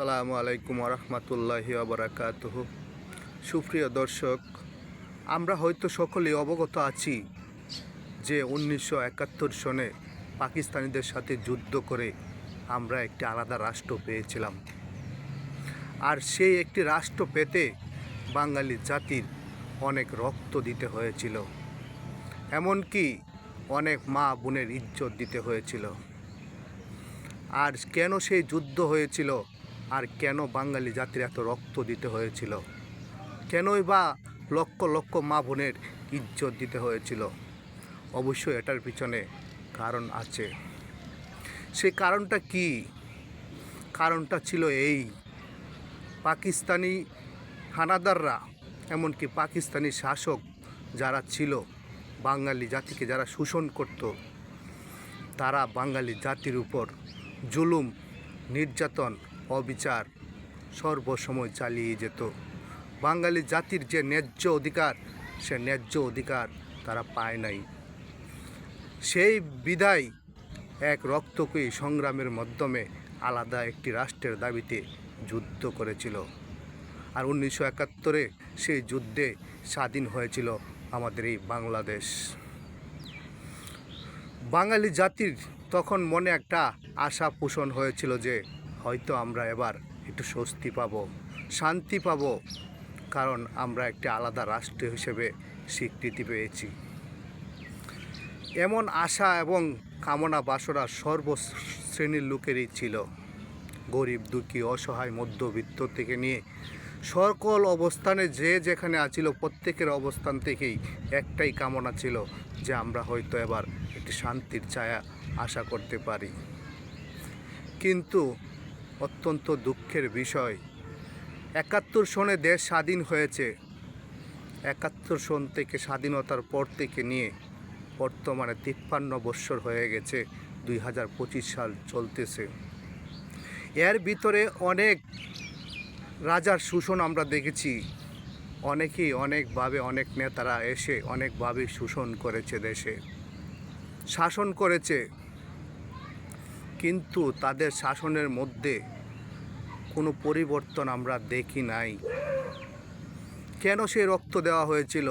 সালামু আলাইকুম রহমতুল্লাহি আবরাকাত সুপ্রিয় দর্শক, আমরা হয়তো সকলেই অবগত আছি যে উনিশশো একাত্তর সনে পাকিস্তানিদের সাথে যুদ্ধ করে আমরা একটি আলাদা রাষ্ট্র পেয়েছিলাম। আর সেই একটি রাষ্ট্র পেতে বাঙালি জাতির অনেক রক্ত দিতে হয়েছিল। এমনকি অনেক মা বোনের ইজ্জত দিতে হয়েছিল। আর কেন সেই যুদ্ধ হয়েছিল আর কেন বাঙালি জাতির এত রক্ত দিতে হয়েছিল? কেনই বা লক্ষ লক্ষ মা বোনের ইজ্জত দিতে হয়েছিল? অবশ্যই এটার পিছনে কারণ আছে। সেই কারণটা কি? কারণটা ছিল এই। পাকিস্তানি হানাদাররা, এমনকি পাকিস্তানি শাসক যারা ছিল, বাঙালি জাতিকে যারা শোষণ করত, তারা বাঙালি জাতির উপর জুলুম, নির্যাতন অবিচার। সর্বসময় চালিয়ে যেত। বাঙালি জাতির যে ন্যায্য অধিকার, সে ন্যায্য অধিকার তারা পায় নাই। সেই বিদায় এক রক্তকয়ী সংগ্রামের মাধ্যমে আলাদা একটি রাষ্ট্রের দাবিতে যুদ্ধ করেছিল। আর উনিশশো একাত্তরে সেই যুদ্ধে স্বাধীন হয়েছিল আমাদের এই বাংলাদেশ। বাঙালি জাতির তখন মনে একটা আশা পোষণ হয়েছিল যে হয়তো আমরা এবার একটু স্বস্তি পাব, শান্তি পাব, কারণ আমরা একটি আলাদা রাষ্ট্র হিসেবে স্বীকৃতি পেয়েছি। এমন আশা এবং কামনা বাসনা সর্বশ্রেণীর লোকেরই ছিল। গরিব, দুঃখী, অসহায়, মধ্যবিত্ত থেকে নিয়ে সকল অবস্থানে যে যেখানে আছিল প্রত্যেকের অবস্থান থেকেই একটাই কামনা ছিল যে আমরা হয়তো এবার একটি শান্তির ছায়া আশা করতে পারি। কিন্তু অত্যন্ত দুঃখের বিষয়। একাত্তর সনে দেশ স্বাধীন হয়েছে। একাত্তর সন থেকে স্বাধীনতার পর থেকে নিয়ে বর্তমানে তিপ্পান্ন বৎসর হয়ে গেছে, দুই হাজার পঁচিশ সাল চলতেছে। এর ভিতরে অনেক রাজার শোষণ আমরা দেখেছি। অনেকেই অনেকভাবে অনেক নেতারা এসে অনেকভাবে শোষণ করেছে দেশে। শাসন করেছে। কিন্তু তাদের শাসনের মধ্যে কোনো পরিবর্তন আমরা দেখি নাই। কেন সেই রক্ত দেওয়া হয়েছিল?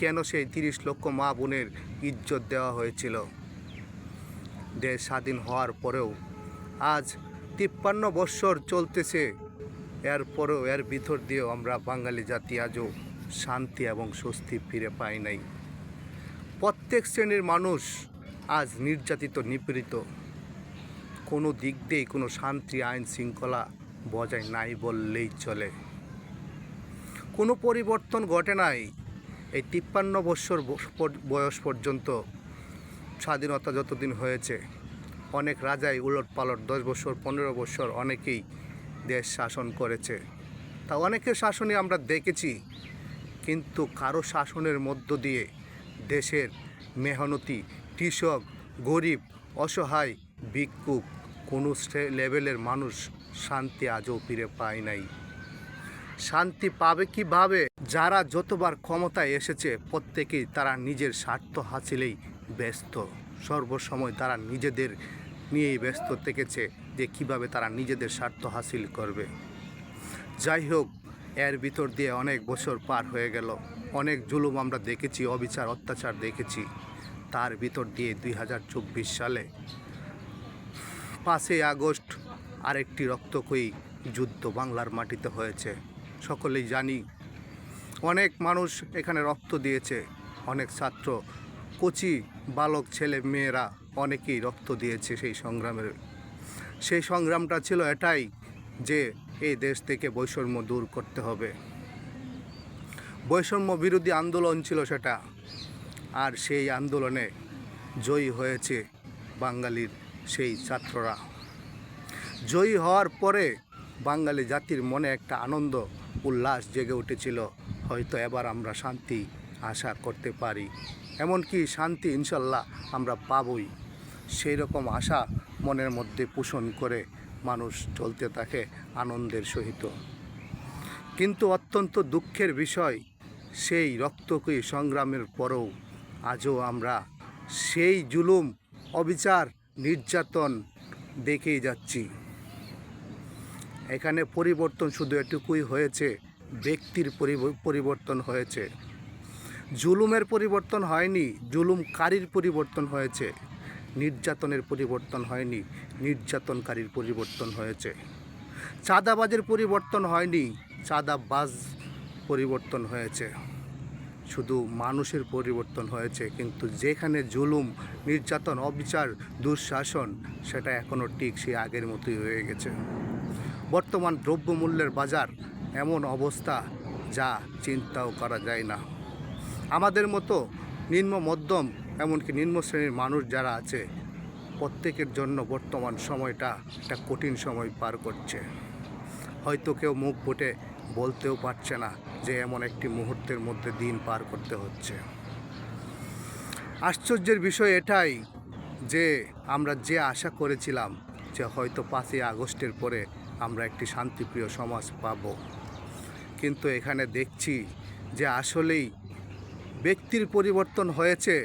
কেন সেই তিরিশ লক্ষ মা বোনের ইজ্জত দেওয়া হয়েছিল? দেশ স্বাধীন হওয়ার পরেও আজ তিপ্পান্ন বৎসর চলতেছে। এরপরেও এর ভিতর দিয়েও আমরা বাঙালি জাতি আজও শান্তি এবং স্বস্তি ফিরে পাই নাই। প্রত্যেক শ্রেণির মানুষ আজ নির্যাতিত, নিপীড়িত। কোনো দিক দিয়েই কোনো শান্তি, আইন শৃঙ্খলা বজায় নাই বললেই চলে। কোনো পরিবর্তন ঘটে নাই। এই তিপ্পান্ন বৎসর বয়স পর্যন্ত স্বাধীনতা যতদিন হয়েছে, অনেক রাজাই উলট পালট দশ বছর, পনেরো বছর অনেকেই দেশ শাসন করেছে। তা অনেকের শাসনই আমরা দেখেছি, কিন্তু কারও শাসনের মধ্য দিয়ে দেশের মেহনতি, কৃষক, গরিব, অসহায়, ভিক্ষুক কোনো লেভেলের মানুষ শান্তি আজও ফিরে পায় নাই। শান্তি পাবে কীভাবে? যারা যতবার ক্ষমতায় এসেছে, প্রত্যেকেই তারা নিজের স্বার্থ হাসিলেই ব্যস্ত। সর্বসময় তারা নিজেদের নিয়েই ব্যস্ত থেকেছে যে কীভাবে তারা নিজেদের স্বার্থ হাসিল করবে। যাই হোক, এর ভিতর দিয়ে অনেক বছর পার হয়ে গেল। অনেক জুলুম আমরা দেখেছি, অবিচার, অত্যাচার দেখেছি। তার ভিতর দিয়ে দুই হাজার চব্বিশ সালে পাঁচই আগস্ট আরেকটি রক্তক্ষয়ী যুদ্ধ বাংলার মাটিতে হয়েছে। সকলেই জানি, অনেক মানুষ এখানে রক্ত দিয়েছে। অনেক ছাত্র, কচি বালক ছেলে মেয়েরা অনেকেই রক্ত দিয়েছে সেই সংগ্রামের। সেই সংগ্রামটা ছিল এটাই যে এই দেশ থেকে বৈষম্য দূর করতে হবে। বৈষম্য বিরোধী আন্দোলন ছিল সেটা, আর সেই আন্দোলনে জয়ী হয়েছে বাঙালির সেই ছাত্ররা। জয়ী হওয়ার পরে বাঙালি জাতির মনে একটা আনন্দ, উল্লাস জেগে উঠেছিল। হয়তো এবার আমরা শান্তি আশা করতে পারি। এমনকি শান্তি ইনশাল্লাহ আমরা পাবই। সেই রকম আশা মনের মধ্যে পোষণ করে মানুষ চলতে থাকে আনন্দের সহিত। কিন্তু অত্যন্ত দুঃখের বিষয়, সেই রক্তকয়ী সংগ্রামের পরেও আজও আমরা সেই জুলুম, অবিচার, নির্যাতন দেখেই যাচ্ছি। এখানে পরিবর্তন শুধু এটুকুই হয়েছে, ব্যক্তির পরিব- পরিবর্তন হয়েছে। জুলুমের পরিবর্তন হয়নি, জুলুমকারীর পরিবর্তন হয়েছে। নির্যাতনের পরিবর্তন হয়নি, নির্যাতনকারীর পরিবর্তন হয়েছে। চাঁদাবাজের পরিবর্তন হয়নি, চাঁদাবাজ পরিবর্তন হয়েছে। শুধু মানুষের পরিবর্তন হয়েছে, কিন্তু যেখানে জুলুম, নির্যাতন, অবিচার, দুঃশাসন, সেটা এখনও ঠিক সেই আগের মতোই রয়ে গেছে। বর্তমান দ্রব্যমূল্যের বাজার এমন অবস্থা যা চিন্তাও করা যায় না। আমাদের মতো নিম্ন মধ্যম এমনকি নিম্ন শ্রেণির মানুষ যারা আছে, প্রত্যেকের জন্য বর্তমান সময়টা একটা কঠিন সময় পার করছে। হয়তো কেউ মুখ ফুটে বলতেও পারছে না যে এমন একটি মুহূর্তের মধ্যে দিন পার করতে হচ্ছে। আশ্চর্যের বিষয় এটাই যে আমরা যে আশা করেছিলাম যে হয়তো পাঁচই আগস্টের পরে আমরা একটি শান্তিপ্রিয় সমাজ পাব। কিন্তু এখানে দেখছি যে আসলেই ব্যক্তির পরিবর্তন হয়েছে,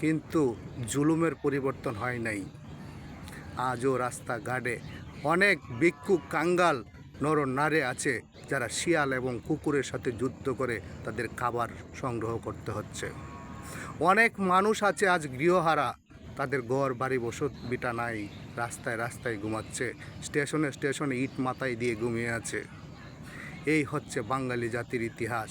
কিন্তু জুলুমের পরিবর্তন হয় নাই। আজও রাস্তাঘাটে অনেক ভিক্ষুক কাঙ্গাল নর নারে আছে, যারা শিয়াল এবং কুকুরের সাথে যুদ্ধ করে তাদের খাবার সংগ্রহ করতে হচ্ছে। অনেক মানুষ আছে আজ গৃহহারা তাদের ঘর, বাড়ি, বসত বিটা নাই, রাস্তায় রাস্তায় ঘুমাচ্ছে, স্টেশনে স্টেশনে ইট মাথায় দিয়ে ঘুমিয়ে আছে। এই হচ্ছে বাঙালি জাতির ইতিহাস।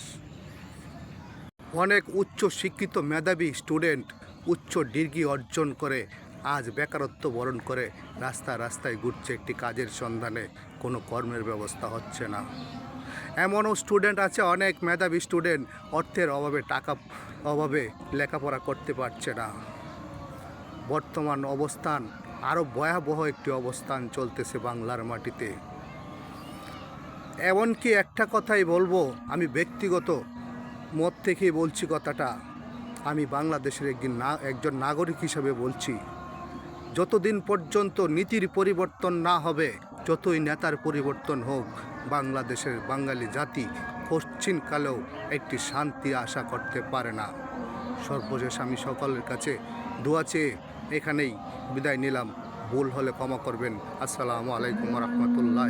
অনেক উচ্চ শিক্ষিত মেধাবী স্টুডেন্ট উচ্চ ডিগ্রি অর্জন করে, আজ বেকারত্ব বরণ করে রাস্তা রাস্তায় ঘুরছে একটি কাজের সন্ধানে, কোনো কর্মের ব্যবস্থা হচ্ছে না। এমনও স্টুডেন্ট আছে, অনেক মেধাবী স্টুডেন্ট অর্থের অভাবে, টাকা অভাবে লেখাপড়া করতে পারছে না। বর্তমান অবস্থান, আরও ভয়াবহ একটি অবস্থান চলতেছে বাংলার মাটিতে। এমনকি একটা কথাই বলব, আমি ব্যক্তিগত মত থেকেই বলছি কথাটা। আমি বাংলাদেশের একদিন না, একজন নাগরিক হিসাবে বলছি, যতদিন পর্যন্ত নীতির পরিবর্তন না হবে, যতই নেতার পরিবর্তন হোক, বাংলাদেশের বাঙালি জাতি পশ্চিমকালেও একটি শান্তি আশা করতে পারে না। সর্বশেষ আমি সকলের কাছে দোয়া চেয়ে এখানেই বিদায় নিলাম। ভুল হলে ক্ষমা করবেন। আসসালামু আলাইকুম রহমতুল্লাহ